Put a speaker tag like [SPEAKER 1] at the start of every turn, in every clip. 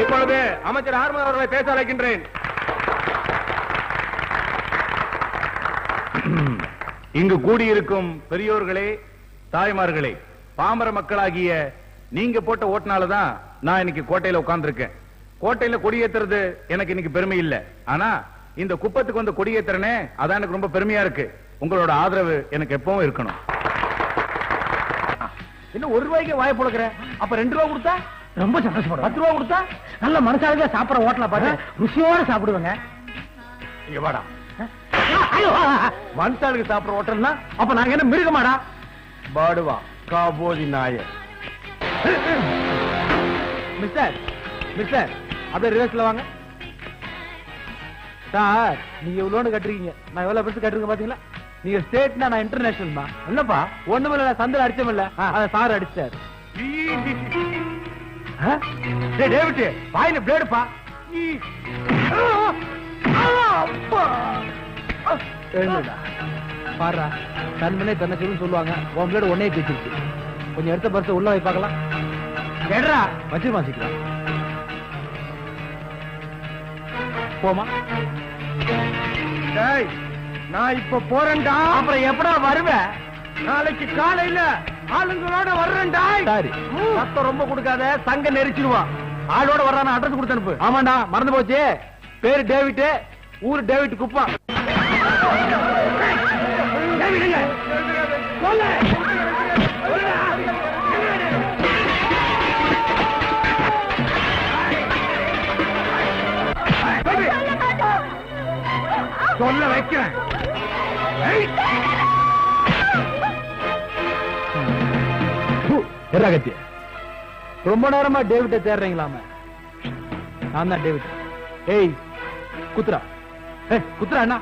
[SPEAKER 1] இப்பொழுது அமைச்சர் ஆர்மன் அவர்களை பேச அழைக்கின்றேன். இங்கு கூடியிருக்கும் பெரியோர்களே தாய்மார்களே பாமர மக்களாகிய நீங்க போட்ட ஓட்டுனாலதான் நான் இன்னைக்கு கோட்டையில உட்கார்ந்துருக்கேன். கோட்டையில கொடியேத்துறது எனக்கு இன்னைக்கு பெருமை இல்ல. ஆனா இந்த குப்பத்துக்கு வந்து கொடியேத்துறனே அதான் எனக்கு ரொம்ப பெருமையா இருக்கு. உங்களோட ஆதரவு எனக்கு எப்பவும் இருக்கணும்.
[SPEAKER 2] இன்னும் ஒரு ரூபாய்க்கு வாய் அப்ப ரெண்டு ரூபா கொடுத்தா? ரொம்ப சந்தோஷப்படுறேன் பத்து ரூபா கொடுத்தா நல்ல மனசாக சாப்பிடுற ஹோட்டல பாத்து ருசியோட சாப்பிடுவேங்க.
[SPEAKER 1] இங்க வாடா.
[SPEAKER 2] மனுஷாளுக்கு சாப்பிடுற ஹோட்டல்னா? அப்ப நாங்க என்ன மிருகமாடா?
[SPEAKER 1] பாடுவா காபோதி நாயர்
[SPEAKER 2] மிஸ்டர் மிஸ்டர் அப்படியே ரிவர்ஸ்ல வாங்க. சார் நீங்க இவ்வளோன்னு கட்டுறீங்க நான் எவ்வளவு பெருசு கட்டுறீங்க பாத்தீங்களா? நீங்க ஸ்டேட்னா நான் இன்டர்நேஷனல்மா என்னப்பா? ஒண்ணுமில்ல சந்தில அடிச்சமில்ல சார் அடிச்சார். டேவிட் வாயில பிளேடுப்பா தன்மனே தன்னை சொல்லுன்னு சொல்லுவாங்க. உன் பிளேடு ஒன்னே பேசிருச்சு கொஞ்சம் எடுத்த பரிசு உள்ள வை பார்க்கலாம். எடுறா. வச்சிருமா சீக்கிரம். போமா
[SPEAKER 1] டேய் நான் இப்ப போறேன்டா.
[SPEAKER 2] அப்புறம் எப்படா வருவேன்
[SPEAKER 1] நாளைக்கு காலையில ஆளுங்களோட வர்றேன்டா
[SPEAKER 2] சரி சத்தம் ரொம்ப கொடுக்காத சங்க நெரிச்சிருவான் ஆளோட வர்றான அட்ரஸ் கொடுத்து அனுப்பு ஆமாண்டா மறந்து போச்சு பேரு டேவிட் ஊரு டேவிட் குப்பா
[SPEAKER 1] சொல்ல வைக்கிறேன்
[SPEAKER 2] கத்தி? ரொம்ப நேரமா டேவிட்ட தேடுறீங்களாம? நான் தான் டேவிட். ஏய் குத்துரா ஏய் குத்துரா அண்ணா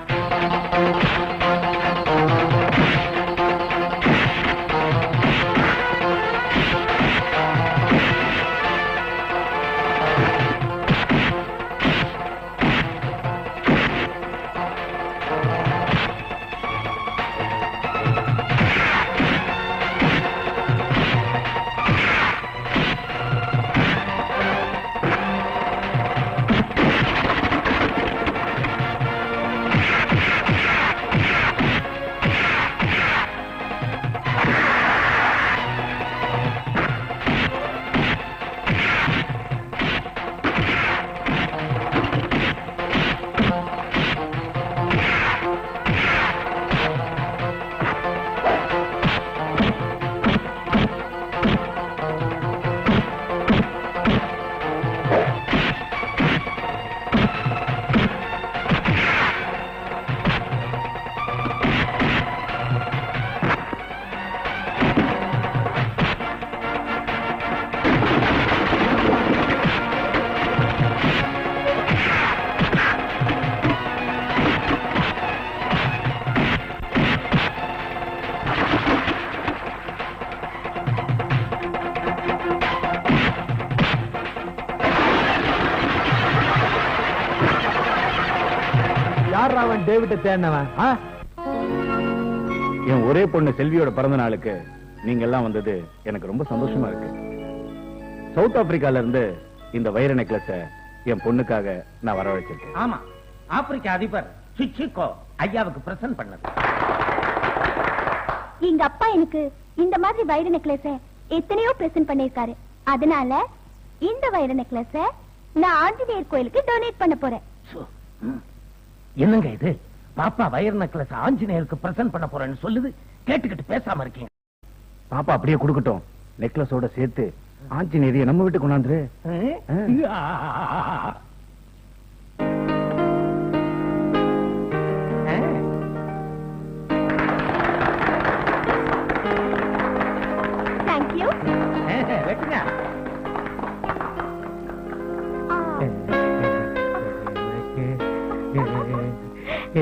[SPEAKER 2] அவன் டேவிட்ட தேடினவன்?
[SPEAKER 1] என் ஒரே பொண்ணு செல்வியோட பிறந்த நாளுக்கு நீங்க எல்லாம் வந்தது எனக்கு ரொம்ப சந்தோஷமா இருக்கு. சவுத் ஆப்பிரிக்கால இருந்து இந்த வைர நெக்லஸ என் பொண்ணுக்காக நான் வரவழைச்சிருக்கேன்.
[SPEAKER 3] ஆமா. ஆப்பிரிக்க அதிபர் சுச்சிகோ ஐயாவுக்கு பிரசன்ட் பண்ணது.
[SPEAKER 4] எங்க அப்பா எனக்கு இந்த மாதிரி வைர நெக்லஸ எத்தனையோ பிரசன்ட் பண்ணிருக்காரு அதனால இந்த வைர நெக்லஸ நான் ஆஞ்சநேயர் கோயிலுக்கு டொனேட் பண்ண போறேன்.
[SPEAKER 3] என்னங்க இது? பாப்பா வயர் நெக்லஸ் ஆஞ்சநேயருக்கு பிரசன்ட் பண்ண போறேன்னு சொல்லுது கேட்டுக்கிட்டு பேசாம இருக்கீங்க.
[SPEAKER 1] பாப்பா அப்படியே கொடுக்கட்டும். நெக்லஸோட சேர்த்து ஆஞ்சநேயரிய நம்ம வீட்டுக்கு கொண்டாந்துரு.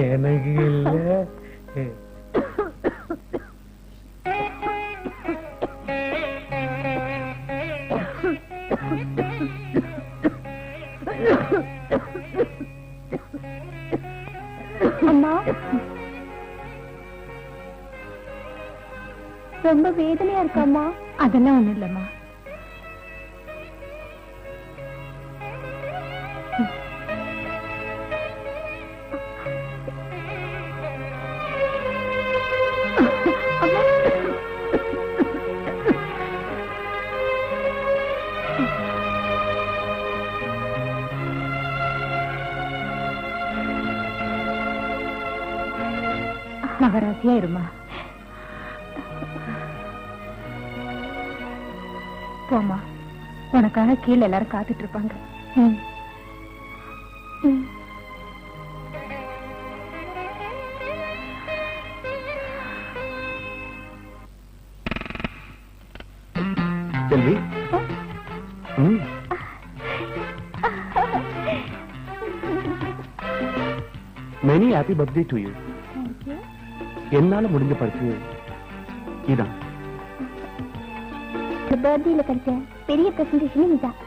[SPEAKER 2] எனக்கு இல்ல
[SPEAKER 4] அம்மா. ரொம்ப வேதனையா இருக்காம்மா. அதெல்லாம் ஒண்ணும் இல்லம்மா.
[SPEAKER 5] மகராசியா இருமா. போமா உனக்காக கீழே எல்லாரும் காத்துட்டு இருப்பாங்க.
[SPEAKER 6] Selvi many happy birthday to you என்னால முடிஞ்ச பரிசு இதான்.
[SPEAKER 5] இந்த பர்த்டேல கிடைச்ச பெரிய பிரசன்டேஷன் இதான்.